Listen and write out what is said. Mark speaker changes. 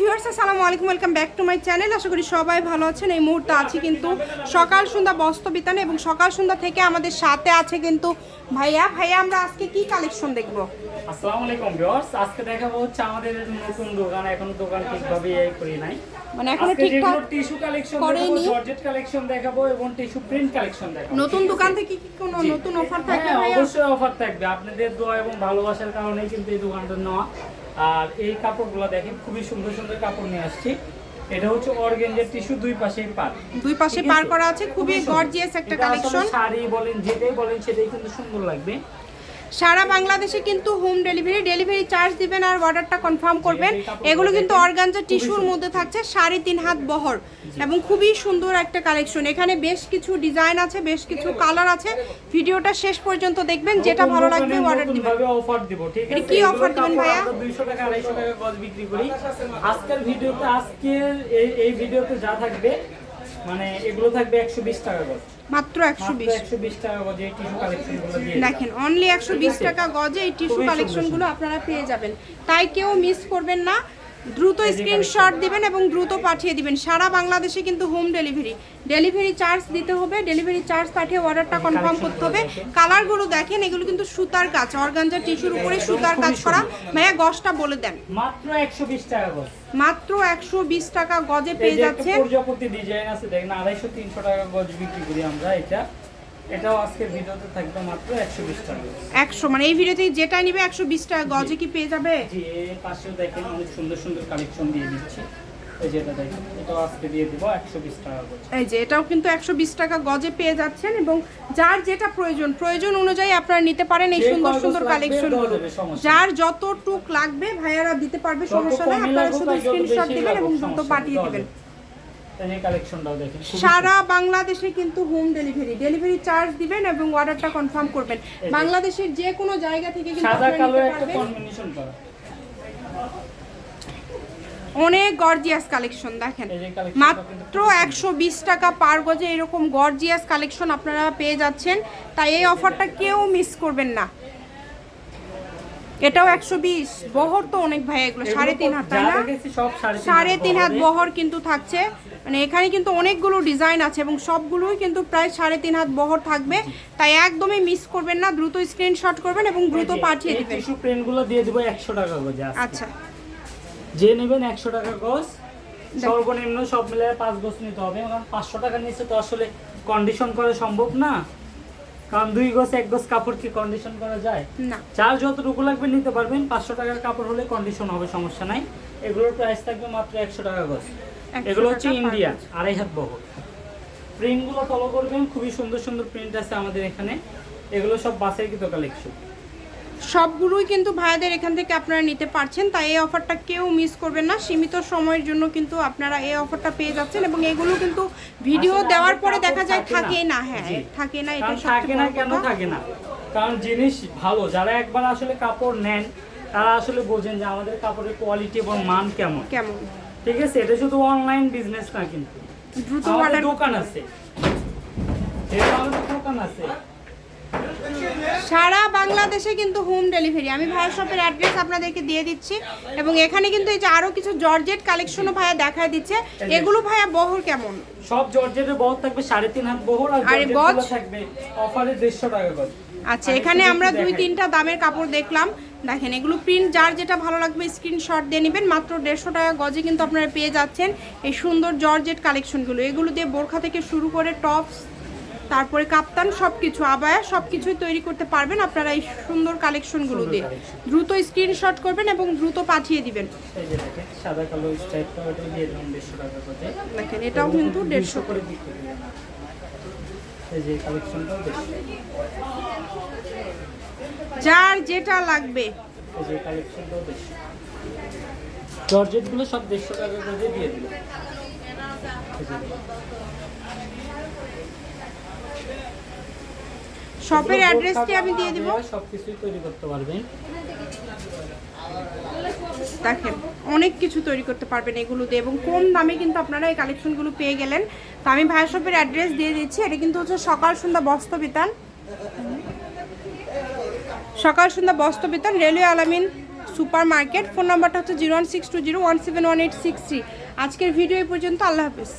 Speaker 1: Viewers আসসালামু আলাইকুম welcome back to my channel আশা করি সবাই ভালো আছেন। এই মুহূর্তে আছি কিন্তু সকাল সন্ধ্যা বস্ত্র বিতানে এবং সকাল সন্ধ্যা থেকে আমাদের সাথে আছে কিন্তু ভাইয়া। ভাইয়া আমরা আজকে কি কালেকশন দেখব?
Speaker 2: আসসালামু আলাইকুম ভিউয়ার্স আজকে দেখাবো হচ্ছে আমাদের নতুন দোকান। এখন দোকান ঠিকভাবে এই করি নাই।
Speaker 1: মানে
Speaker 2: এখনও
Speaker 1: ঠিকঠাক
Speaker 2: টিস্যু কালেকশন
Speaker 1: করেনি।
Speaker 2: জর্জেট কালেকশন দেখাবো এবং টিস্যু প্রিন্ট কালেকশন দেখাবো।
Speaker 1: নতুন দোকান থেকে কি কোনো নতুন অফার থাকবে
Speaker 2: হ্যাঁ,
Speaker 1: ভাইয়া?
Speaker 2: অবশ্যই অফার থাকবে। আপনাদের দোয়া এবং ভালোবাসার কারণেই কিন্তু এই দোকানটা নেওয়া। আর এই কাপড়গুলো দেখেন খুবই সুন্দর সুন্দর কাপড় নিয়ে আসছি। এটা হচ্ছে অর্গানজার টিস্যু দুই পাশেই পার।
Speaker 1: দুই পাশে পার করা আছে খুবই গর্জিয়াস একটা কালেকশন
Speaker 2: শাড়ি বলেন যেটাই বলেন সেটাই কিন্তু সুন্দর লাগবে।
Speaker 1: সারা বাংলাদেশে কিন্তু হোম ডেলিভারি ডেলিভারি চার্জ দিবেন আর অর্ডারটা কনফার্ম করবেন। এগুলো কিন্তু অর্গানজা টিস্যুর মধ্যে থাকছে সাড়ে তিন হাত বহর এবং খুবই সুন্দর একটা কালেকশন এখানে বেশ কিছু ডিজাইন আছে বেশ কিছু কালার আছে। ভিডিওটা শেষ পর্যন্ত দেখবেন যেটা ভালো লাগবে অর্ডার দিবেন।
Speaker 2: অফার দিব ঠিক আছে?
Speaker 1: কি offer দিবেন ভাইয়া?
Speaker 2: আমরা 200 টাকা 250 টাকা গজ বিক্রি করি। আজকের ভিডিওতে আজকের এই এই ভিডিওতে যা থাকবে মানে এগুলো থাকবে 120 টাকা গজ।
Speaker 1: মাত্র একশো
Speaker 2: মাত্র
Speaker 1: বিশ
Speaker 2: 120 টাকা গজ এই টিস্যু কালেকশনগুলো দিয়ে
Speaker 1: দেখেন অনলি একশো বিশ টাকা গজে এই টিস্যু কালেকশনগুলো আপনারা পেয়ে যাবেন। তাই কেউ মিস করবেন না। দ্রুত স্ক্রিনশট দিবেন এবং দ্রুত পাঠিয়ে দিবেন। সারা বাংলাদেশে কিন্তু হোম ডেলিভারি ডেলিভারি চার্জ দিতে হবে ডেলিভারি চার্জ পাঠিয়ে অর্ডারটা কনফার্ম করতে হবে। কালারগুলো দেখেন এগুলো কিন্তু সুতার কাজ অর্গানজা টিস্যুর উপরে সুতার কাজ করা। ভাইয়া গজটা বলে দেন।
Speaker 2: মাত্র 120 টাকা গজ।
Speaker 1: মাত্র একশো বিশ টাকা গজে পেয়ে যাচ্ছে
Speaker 2: প্রজাপতি ডিজাইন আছে দেখেন 250 300 টাকা গজ বিক্রি করি আমরা এটা। এটাও আজকের ভিডিওতে থাকবে মাত্র 120 টাকা। গজ।
Speaker 1: একশো মানে এই ভিডিওতে যেটা নিবে একশো বিশ টাকা গজে কি পেয়ে যাবে?
Speaker 2: জি এর পাশেও দেখেন অনেক সুন্দর সুন্দর কালেকশন দিয়ে দিচ্ছি। এই যেটা দেখেন এটাও আজকে দিয়ে দেবো 120 টাকা গজ।
Speaker 1: এই যে এটাও কিন্তু একশো বিশ টাকা গজে পেয়ে যাচ্ছেন এবং যার যেটা প্রয়োজন প্রয়োজন অনুযায়ী আপনারা নিতে পারেন এই সুন্দর সুন্দর কালেকশন যার যত টুক লাগবে ভাইয়ারা দিতে পারবে সমস্যা নেই। আপনারা শুধু স্ক্রিনশট দিবেন এবং দ্রুত পাঠিয়ে দিবেন। সারা বাংলাদেশে কিন্তু হোম ডেলিভারি ডেলিভারি চার্জ দিবেন এবং অর্ডারটা কনফার্ম করবেন। বাংলাদেশের যে কোনো জায়গা থেকে কিন্তু অনেক গর্জিয়াস কালেকশন দেখেন। মাত্র একশো বিশ টাকা পার গজে এরকম গর্জিয়াস কালেকশন আপনারা পেয়ে যাচ্ছেন। তাই এই অফারটা কেউ মিস করবেন না। এটাও একশো বিশ। বহর তো অনেক ভাই এগুলো সাড়ে তিন হাত তাই না?
Speaker 2: সাড়ে
Speaker 1: সাড়ে তিন হাত
Speaker 2: বহর
Speaker 1: কিন্তু থাকছে। মানে এখানে কিন্তু অনেকগুলো ডিজাইন আছে এবং সবগুলোই কিন্তু প্রায় সাড়ে তিন হাত বহর থাকবে। তাই একদমই মিস করবেন না দ্রুত স্ক্রিনশট করবেন এবং দ্রুত পাঠিয়ে দিবেন।
Speaker 2: টিস্যু প্রিন্টগুলো দিয়ে দেবো 100 টাকা আজকে।
Speaker 1: আচ্ছা।
Speaker 2: যে নেবেন 100 টাকা গজ সর্বনিম্ন সব মিলে পাঁচ গজ নিতে হবে। কারণ পাঁচশো টাকা নিচে তো আসলে কন্ডিশন করা সম্ভব না। কারণ দুই গজ এক গজ কাপড় কি কন্ডিশন করা যায়?
Speaker 1: না।
Speaker 2: চার যতটুকু লাগবে নিতে পারবেন। পাঁচশো টাকার কাপড় হলে কন্ডিশন হবে সমস্যা নাই। এগুলোর প্রাইস থাকবে মাত্র একশো টাকা গজ।
Speaker 1: 100
Speaker 2: এগুলো হচ্ছে ইন্ডিয়া আড়াই হাত বহর। প্রিন্টগুলো ফলো করবেন খুবই সুন্দর সুন্দর প্রিন্ট আছে আমাদের এখানে। এগুলো সব বাসের কিন্তু কালেকশন
Speaker 1: সবগুলোই কিন্তু ভাইয়াদের এখান থেকে আপনারা নিতে পারছেন তাই এই অফারটা কেউ মিস করবেন না। সীমিত সময়ের জন্য কিন্তু আপনারা এই অফারটা পেয়ে যাচ্ছেন এবং এগুলো কিন্তু ভিডিও দেওয়ার পরে দেখা যায়
Speaker 2: থাকে না।
Speaker 1: হ্যাঁ থাকে না এটা
Speaker 2: থাকে না কেন থাকে না? কারণ জিনিস ভালো যারা একবার আসলে কাপড় নেন তারা আসলে বোঝেন যে আমাদের কাপড়ের কোয়ালিটি এবং মান কেমন।
Speaker 1: কেমন।
Speaker 2: ঠিক আছে এটা শুধু অনলাইন বিজনেস না কিন্তু।
Speaker 1: দ্রুত
Speaker 2: আমাদের দোকান আছে। এটা আমাদের দোকান আছে।
Speaker 1: সারা বাংলাদেশে কিন্তু হোম ডেলিভারি আমি ভাইয়া শপের অ্যাড্রেস আপনাদেরকে দিয়ে দিচ্ছি এবং এখানে কিন্তু এই যে আরও কিছু জর্জেট কালেকশনও ভাইয়া দেখায় দিচ্ছে। এগুলো ভাইয়া বহর কেমন?
Speaker 2: সব জর্জেটের বহর থাকবে সাড়ে তিন হাত বহর আর থাকবে। অফারে দেড়শো টাকা গজ
Speaker 1: আচ্ছা এখানে আমরা দুই তিনটা দামের কাপড় দেখলাম। দেখেন এগুলো প্রিন্ট যার যেটা ভালো লাগবে স্ক্রিনশট দিয়ে নেবেন। মাত্র দেড়শো টাকা গজে কিন্তু আপনারা পেয়ে যাচ্ছেন এই সুন্দর জর্জেট কালেকশনগুলো। এগুলো দিয়ে বোরখা থেকে শুরু করে টপস তারপরে কাপ্তান সব কিছু আবায়া সব কিছুই তৈরি করতে পারবেন আপনারা এই সুন্দর কালেকশনগুলো দিয়ে। দ্রুত স্ক্রিনশট করবেন এবং দ্রুত পাঠিয়ে দিবেন।
Speaker 2: দেখেন
Speaker 1: এটাও কিন্তু দেড়শো
Speaker 2: করে। এই যে কালেকশনটাও
Speaker 1: যার যেটা লাগবে।
Speaker 2: এই যে কালেকশনটাও দেড়শো জর্জেটগুলো সব দেড়শো টাকা করে দিয়ে দিল।
Speaker 1: শপের অ্যাড্রেসটি আমি দিয়ে দিব?
Speaker 2: সব কিছুই তৈরি করতে পারবেন।
Speaker 1: দেখেন, অনেক কিছু তৈরি করতে পারবেন এগুলো দিয়ে এবং কম দামে কিন্তু আপনারা এই কালেকশনগুলো পেয়ে গেলেন। তো আমি ভাইয়া শপের অ্যাড্রেস দিয়ে দিচ্ছি, এটা কিন্তু হচ্ছে সকাল সন্ধ্যা বস্ত্র Bitan Sakal Sandhya Bastra Bitan railway Alamin super market phone নাম্বারটা হচ্ছে zero one six two zero one seven one eight six three. আজকের ভিডিও এই পর্যন্ত, আল্লাহ হাফিজ।